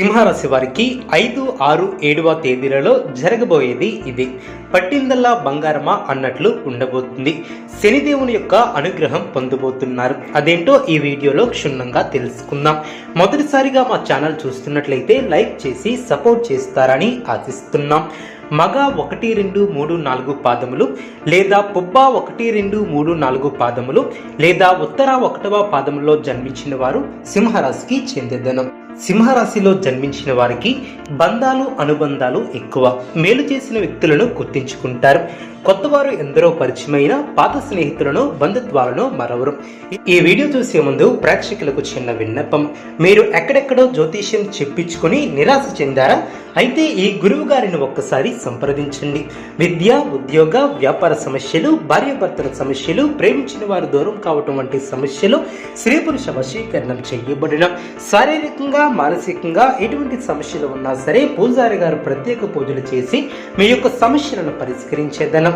సింహరాశి వారికి ఐదు ఆరు ఏడవ తేదీలలో జరగబోయేది ఇది. పట్టిందల్లా బంగారమా అన్నట్లు ఉండబోతుంది. శనిదేవుని యొక్క అనుగ్రహం పొందబోతున్నారు. అదేంటో ఈ వీడియోలో క్షుణ్ణంగా తెలుసుకుందాం. మొదటిసారిగా మా ఛానల్ చూస్తున్నట్లయితే లైక్ చేసి సపోర్ట్ చేస్తారని ఆశిస్తున్నాం. మగ ఒకటి రెండు మూడు నాలుగు పాదములు లేదా పుబ్బ ఒకటి రెండు మూడు నాలుగు పాదములు లేదా ఉత్తర ఒకటవ పాదములో జన్మించిన వారు సింహరాశికి చెందిదనం. సింహరాశిలో జన్మించిన వారికి బంధాలు అనుబంధాలు ఎక్కువ. మేలు చేసిన వ్యక్తులను గుర్తించుకుంటారు. కొత్తవారు ఎందరో పరిచయమైన పాత స్నేహితులను బంధుత్వాలను మరవరు. ఈ వీడియో చూసే ముందు ప్రేక్షకులకు చిన్న విన్నపం. మీరు ఎక్కడెక్కడో జ్యోతిష్యం చెప్పించుకొని నిరాశ చెందారా? అయితే ఈ గురువు గారిని ఒక్కసారి సంప్రదించండి. విద్య ఉద్యోగ వ్యాపార సమస్యలు భార్యాభర్తల సమస్యలు ప్రేమించిన వారు దూరం కావటం వంటి సమస్యలు స్త్రీ పురుష వశీకరణం చేయబడిన శారీరకంగా మానసికంగా ఎటువంటి సమస్యలు ఉన్నా సరే పూజారి గారు ప్రత్యేక పూజలు చేసి మీ యొక్క సమస్యలను పరిష్కరించేదనం.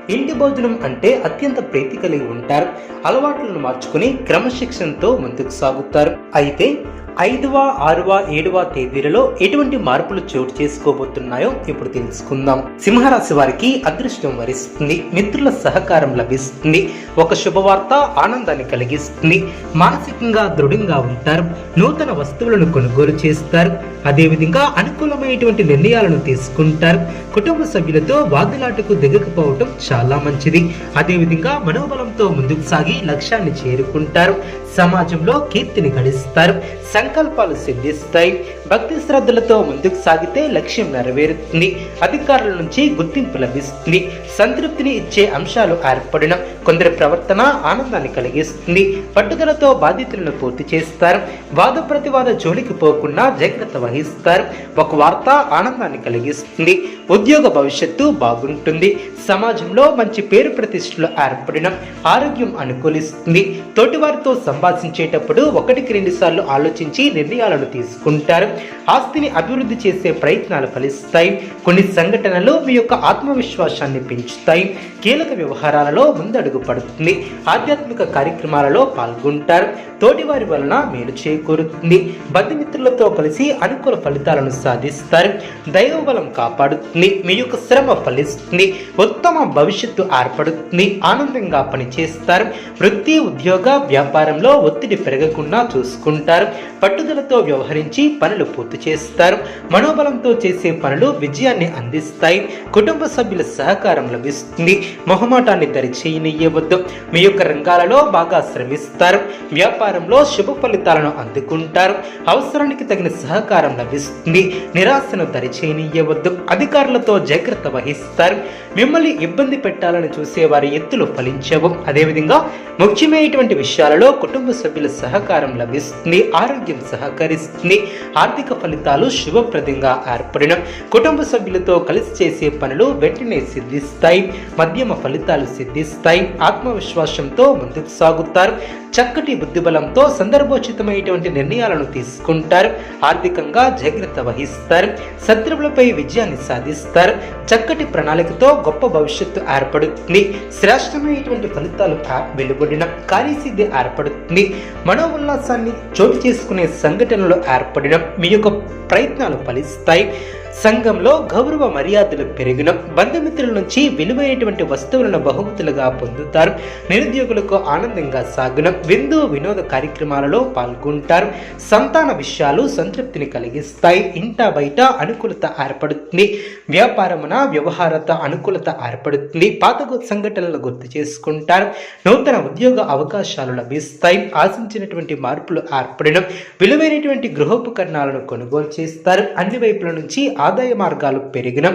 ఇంటి భోజనం అంటే అత్యంత ప్రీతి కలిగి ఉంటారు. అలవాట్లను మార్చుకుని క్రమశిక్షణతో ముందుకు సాగుతారు. అయితే ఐదవ ఆరవ ఏడవ తేదీలలో ఎటువంటి మార్పులు చోటు చేసుకోబోతున్నాయో ఇప్పుడు తెలుసుకుందాం. సింహరాశి వారికి అదృష్టం వరిస్తుంది. మిత్రుల సహకారం లభిస్తుంది. ఒక శుభవార్త ఆనందాన్ని కలిగిస్తుంది. మానసికంగా దృఢంగా ఉంటారు. నూతన వస్తువులను కొనుగోలు చేస్తారు. అదేవిధంగా అనుకూలమైనటువంటి నిర్ణయాలను తీసుకుంటారు. కుటుంబ సభ్యులతో వాదులాటకు దిగకపోవటం చాలా మంచిది. అదేవిధంగా మనోబలంతో ముందుకు సాగి లక్ష్యాన్ని చేరుకుంటారు. సమాజంలో కీర్తిని గడిస్తారు సంకల్పాలు సిద్ధిస్తాయి భక్తి శ్రద్ధలతో ముందుకు సాగితే లక్ష్యం నెరవేరుతుంది. అధికారుల నుంచి గుర్తింపు లభిస్తుంది. సంతృప్తిని ఇచ్చే అంశాలు ఏర్పడిన కొందరి ప్రవర్తన ఆనందాన్ని కలిగిస్తుంది. పట్టుదలతో బాధ్యతలను పూర్తి చేస్తారు. వాద ప్రతివాద జోలికి పోకుండా జాగ్రత్త వహిస్తారు. ఒక వార్త ఆనందాన్ని కలిగిస్తుంది. ఉద్యోగ భవిష్యత్తు బాగుంటుంది. సమాజంలో మంచి పేరు ప్రతిష్టలు ఏర్పడిన ఆరోగ్యం అనుకూలిస్తుంది. తోటివారితో సంపాదించేటప్పుడు ఒకటికి రెండు సార్లు ఆలోచించి నిర్ణయాలను తీసుకుంటారు. ఆస్తిని అభివృద్ధి చేసే ప్రయత్నాలు ఫలిస్తాయి. కొన్ని సంఘటనలు మీ యొక్క ఆత్మవిశ్వాసాన్ని పెంచుతాయి. కీలక వ్యవహారాలలో ముందడుగు పడుతుంది. ఆధ్యాత్మిక కార్యక్రమాలలో పాల్గొంటారు. తోటివారి వలన మేలు చేకూరుతుంది. బంధుమిత్రులతో కలిసి అనుకూల ఫలితాలను సాధిస్తారు. దైవ బలం కాపాడుతుంది. మీ యొక్క శ్రమ ఫలిస్తుంది. ఉత్తమ భవిష్యత్తు ఏర్పడుతుంది. ఆనందంగా పనిచేస్తారు. వృత్తి ఉద్యోగ వ్యాపారంలో ఒత్తిడి పెరగకుండా చూసుకుంటారు. పట్టుదలతో వ్యవహరించి పనులు పూర్తి చేస్తారు. మనోబలంతో చేసే పనులు విజయాన్ని అందిస్తాయి. కుటుంబ సభ్యుల సహకారం లభిస్తుంది. మొహమాటాన్ని దరిచేయనియ్యవద్దు. మీ యొక్క రంగాలలో బాగా శ్రమిస్తారు. వ్యాపారంలో శుభ ఫలితాలను అందుకుంటారు. అవసరానికి తగిన సహకారం లభిస్తుంది. నిరాశను దరిచేయనియ్యవద్దు. అధికారులతో జాగ్రత్త వహిస్తారు. మిమ్మల్ని ఇబ్బంది పెట్టాలని చూసే వారి ఎత్తులు ఫలించవు. అదేవిధంగా ముఖ్యమైనటువంటి విషయాలలో కుటుంబ కుటుంబ సభ్యుల సహకారం లభిస్తుంది ఆరోగ్యం సహకరిస్తుంది. ఆర్థిక ఫలితాలు శుభప్రదంగా ఏర్పడిన కుటుంబ సభ్యులతో కలిసి చేసే పనులు వెంటనే సిద్ధిస్తాయి. మధ్యమ ఫలితాలు సిద్ధిస్తాయి. ఆత్మవిశ్వాసంతో ముందుకు సాగుతారు. చక్కటి బుద్ధిబలంతో సందర్భోచితమైనటువంటి నిర్ణయాలను తీసుకుంటారు. ఆర్థికంగా జాగ్రత్త వహిస్తారు. శత్రువులపై విజయాన్ని సాధిస్తారు. చక్కటి ప్రణాళికతో గొప్ప భవిష్యత్తు ఏర్పడుతుంది. శ్రేష్టమైనటువంటి ఫలితాలు వెలువడిన కార్యసిద్ధి ఏర్పడుతుంది. మనోల్లాసాన్ని చోటు చేసుకునే సంఘటనలు ఏర్పడిన మీ యొక్క ప్రయత్నాలు ఫలిస్తాయి. సంఘంలో గౌరవ మర్యాదలు పెరిగిన బంధుమిత్రుల నుంచి విలువైనటువంటి వస్తువులను బహుమతులుగా పొందుతారు. నిరుద్యోగులకు ఆనందంగా సాగున విందు వినోద కార్యక్రమాలలో పాల్గొంటారు. సంతాన విషయాలు సంతృప్తిని కలిగిస్తాయి. ఇంట బయట అనుకూలత ఏర్పడుతుంది. వ్యాపారమున వ్యవహారత అనుకూలత ఏర్పడుతుంది. పాత సంఘటనలు గుర్తు చేసుకుంటారు. నూతన ఉద్యోగ అవకాశాలు లభిస్తాయి. ఆశించినటువంటి మార్పులు ఏర్పడిన విలువైనటువంటి గృహోపకరణాలను కొనుగోలు చేస్తారు. అన్ని వైపుల నుంచి ఆదాయ మార్గాలు పెరిగిన.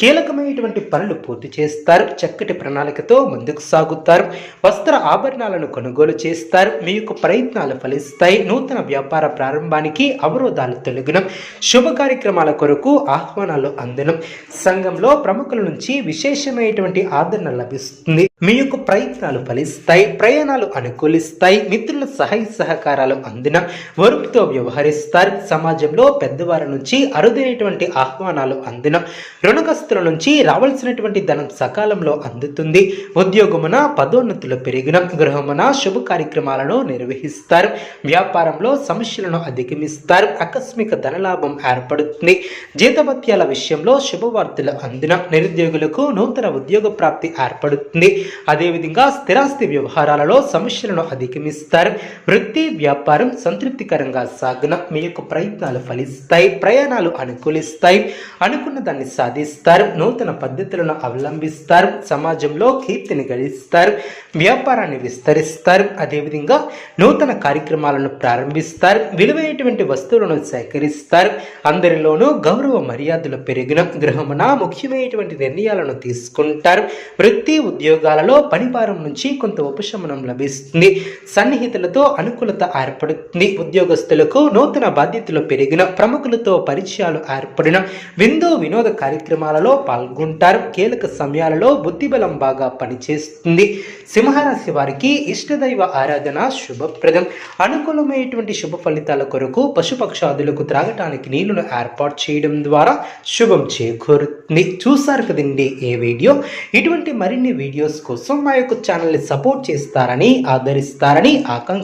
కీలకమైనటువంటి పనులు పూర్తి చేస్తారు. చక్కటి ప్రణాళికతో ముందుకు సాగుతారు. వస్త్ర ఆభరణాలను కొనుగోలు చేస్తారు. మీ యొక్క ప్రయత్నాలు ఫలిస్తాయి. నూతన వ్యాపార ప్రారంభానికి అవరోధాలు తొలగిన. శుభ కార్యక్రమాల కొరకు ఆహ్వానాలు అందడం సంఘంలో ప్రముఖుల నుంచి విశేషమైనటువంటి ఆదరణ లభిస్తుంది. మీ యొక్క ప్రయత్నాలు ఫలిస్తాయి ప్రయాణాలు అనుకూలిస్తాయి మిత్రుల సహాయ సహకారాలు అందిన వరుపుతో వ్యవహరిస్తారు. సమాజంలో పెద్దవారి నుంచి అరుదైనటువంటి ఆహ్వానాలు అందిన రుణగస్తుల నుంచి రావాల్సినటువంటి ధనం సకాలంలో అందుతుంది. ఉద్యోగమున పదోన్నతులు పెరిగిన గృహమున శుభ కార్యక్రమాలను నిర్వహిస్తారు. వ్యాపారంలో సమస్యలను అధిగమిస్తారు. ఆకస్మిక ధనలాభం ఏర్పడుతుంది. జీతభత్యాల విషయంలో శుభవార్తలు అందిన నిరుద్యోగులకు నూతన ఉద్యోగ ప్రాప్తి ఏర్పడుతుంది. అదేవిధంగా స్థిరాస్తి వ్యవహారాలలో సమస్యలను అధిగమిస్తారు. వృత్తి వ్యాపారం సంతృప్తికరంగా సాగిన మీ యొక్క ప్రయత్నాలు ఫలిస్తాయి ప్రయాణాలు అనుకూలిస్తాయి. అనుకున్న దాన్ని సాధిస్తారు నూతన పద్ధతులను అవలంబిస్తారు సమాజంలో కీర్తిని గడిస్తారు వ్యాపారాన్ని విస్తరిస్తారు అదేవిధంగా నూతన కార్యక్రమాలను ప్రారంభిస్తారు విలువైనటువంటి వస్తువులను సేకరిస్తారు. అందరిలోనూ గౌరవ మర్యాదలు పెరిగిన గృహమున ముఖ్యమైనటువంటి నిర్ణయాలను తీసుకుంటారు. వృత్తి ఉద్యోగాలలో పనిభారం నుంచి కొంత ఉపశమనం లభిస్తుంది. సన్నిహితులతో అనుకూలత ఏర్పడుతుంది. ఉద్యోగస్తులకు నూతన బాధ్యతలు పెరిగిన ప్రముఖులతో పరిచయాలు ఏర్పడిన విందు వినోద కార్యక్రమాలలో పాల్గొంటారు. కీలక సమయాలలో బుద్ధిబలం బాగా పనిచేస్తుంది. సింహరాశి వారికి ఇష్టదైవ ఆరాధన శుభప్రదం. అనుకూలమైనటువంటి శుభ ఫలితాల కొరకు పశుపక్షాదులకు త్రాగటానికి నీళ్ళను ఏర్పాటు చేయడం ద్వారా శుభం చేకూరుతుంది. చూసారు కదండి ఏ వీడియో? ఇటువంటి మరిన్ని వీడియోస్ కోసం మా యొక్క ఛానల్ని సపోర్ట్ చేస్తారని ఆదరిస్తారని ఆకాంక్ష